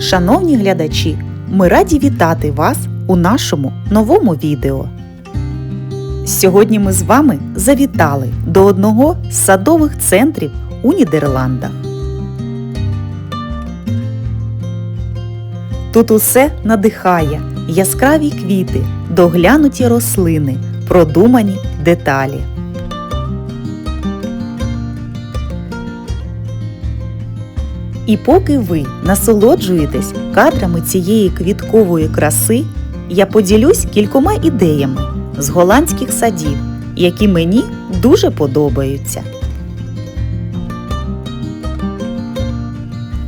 Шановні глядачі, ми раді вітати вас у нашому новому відео. Сьогодні ми з вами завітали до одного з садових центрів у Нідерландах. Тут усе надихає, яскраві квіти, доглянуті рослини, продумані деталі. І поки ви насолоджуєтесь кадрами цієї квіткової краси, я поділюсь кількома ідеями з голландських садів, які мені дуже подобаються.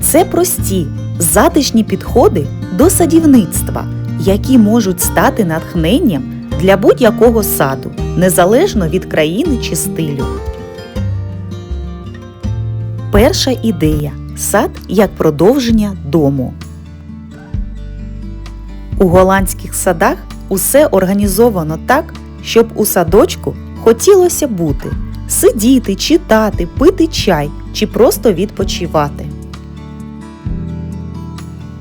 Це прості, затишні підходи до садівництва, які можуть стати натхненням для будь-якого саду, незалежно від країни чи стилю. Перша ідея сад як продовження дому. У голландських садах усе організовано так, щоб у садочку хотілося бути, сидіти, читати, пити чай чи просто відпочивати.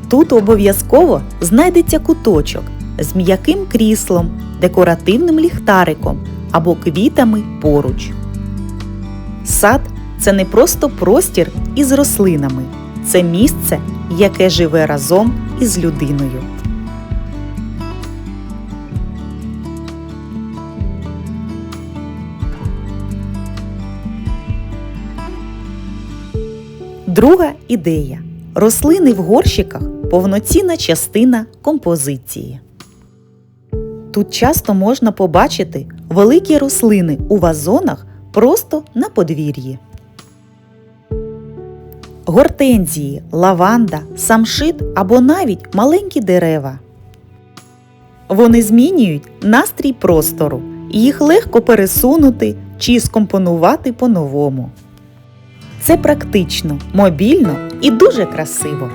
Тут обов'язково знайдеться куточок з м'яким кріслом, декоративним ліхтариком або квітами поруч. Сад це не просто простір із рослинами, це місце, яке живе разом із людиною. Друга ідея. Рослини в горщиках повноцінна частина композиції. Тут часто можна побачити великі рослини у вазонах просто на подвір'ї. Гортензії, лаванда, самшит або навіть маленькі дерева. Вони змінюють настрій простору, їх легко пересунути чи скомпонувати по-новому. Це практично, мобільно і дуже красиво.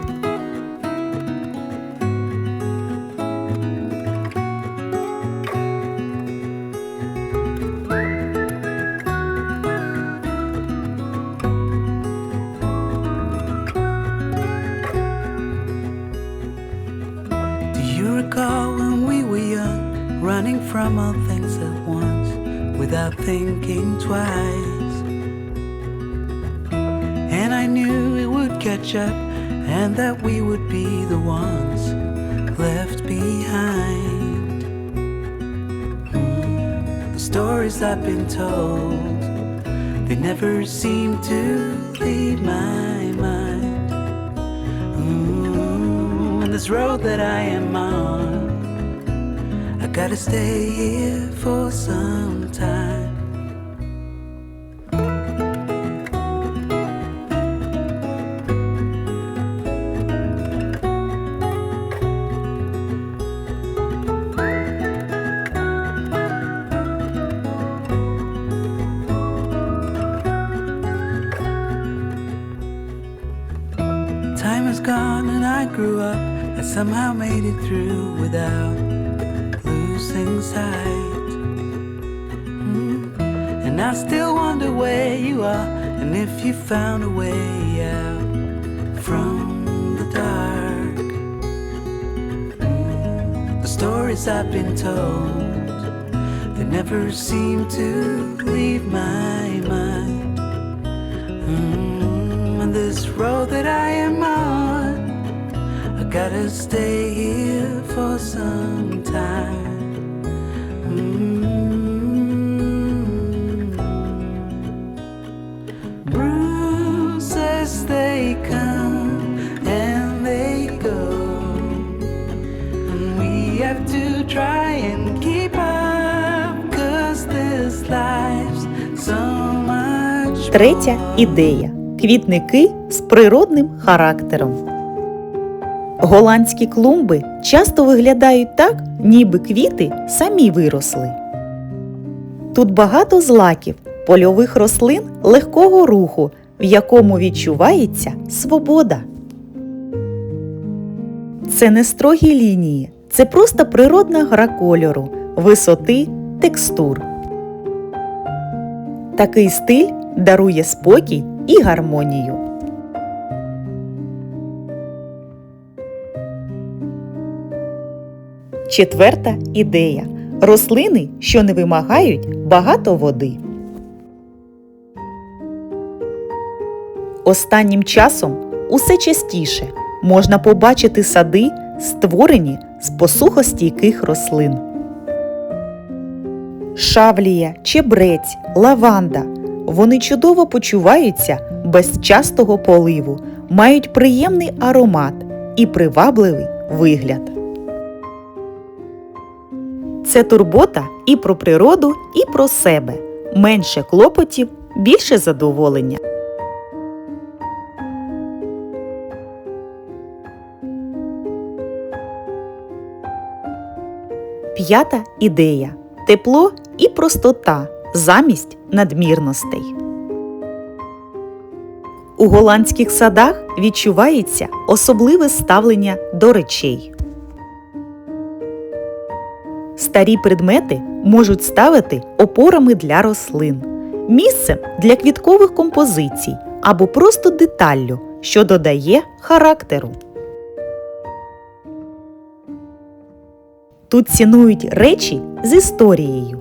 Running from all things at once, without thinking twice? And I knew it would catch up, and that we would be the ones left behind. Mm, The stories I've been told, they never seem to leave my mind. And this road that I am on, gotta stay here for some time. Time has gone and I grew up. I somehow made it through without Mm. And I still wonder where you are and if you found a way out from the dark. Mm. The stories I've been told, they never seem to leave my mind. Mm, and this road that I am on, I gotta stay here for some time. Третя ідея квітники з природним характером. Голландські клумби часто виглядають так, ніби квіти самі виросли. Тут багато злаків, польових рослин легкого руху, в якому відчувається свобода. Це не строгі лінії, це просто природна гра кольору, висоти, текстур. Такий стиль дарує спокій і гармонію. Четверта ідея. Рослини, що не вимагають багато води. Останнім часом усе частіше можна побачити сади, створені з посухостійких рослин. Шавлія, чебрець, лаванда. Вони чудово почуваються без частого поливу, мають приємний аромат і привабливий вигляд. Це турбота і про природу, і про себе. Менше клопотів, більше задоволення. П'ята ідея тепло і простота замість надмірностей. У голландських садах відчувається особливе ставлення до речей. Старі предмети можуть ставити опорами для рослин, місцем для квіткових композицій або просто деталлю, що додає характеру. Тут цінують речі з історією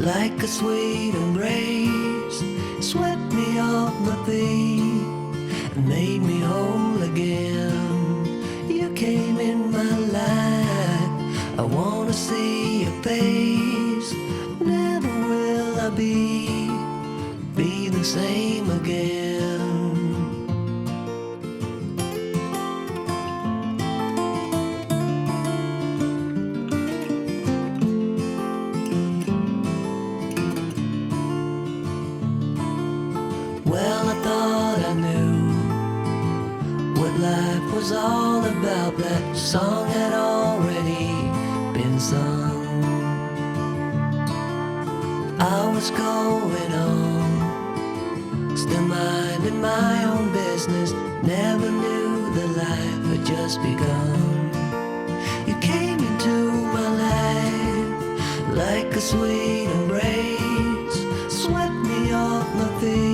like a sweet embrace, swept me off my feet and made me whole again. You came in my life. I wanna see your face. Never will I be be the same again. Life was all about. That song had already been sung. I was going on, still minding my own business. Never knew the life had just begun. You came into my life like a sweet embrace, swept me off my feet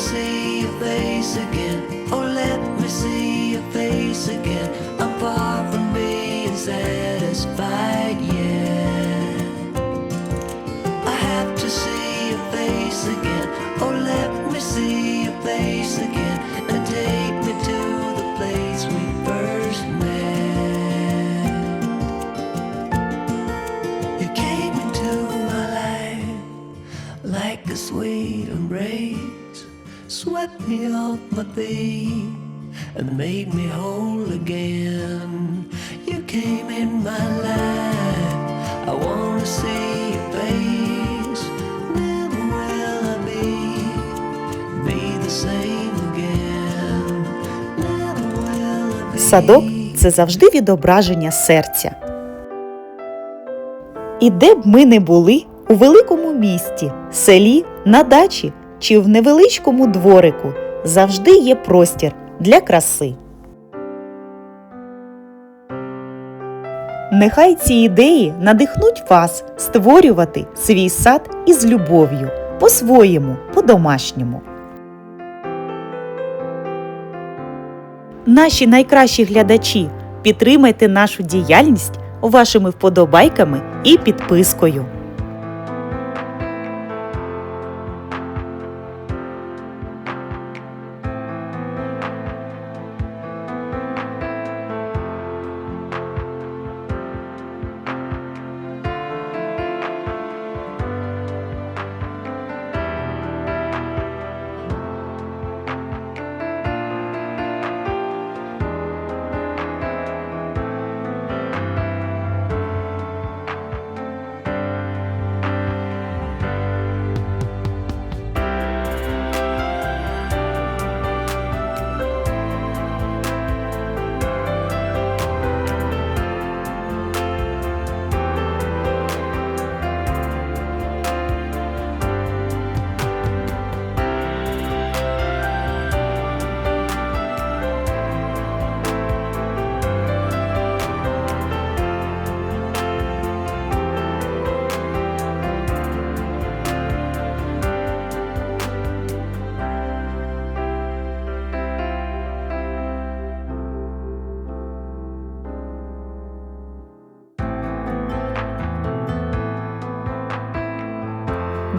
see your face again. Oh, let me see your face again. Swept me off my feet and made me whole again. You came in my life. I wanna see your face. Never will I be be the same again. Never will I be. Садок це завжди відображення серця. І де б ми не були у великому місті, селі, на дачі чи в невеличкому дворику, завжди є простір для краси. Нехай ці ідеї надихнуть вас створювати свій сад із любов'ю, по-своєму, по-домашньому. Наші найкращі глядачі, підтримайте нашу діяльність вашими вподобайками і підпискою.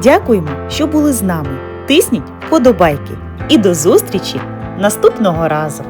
Дякуємо, що були з нами. Тисніть вподобайки. І до зустрічі наступного разу!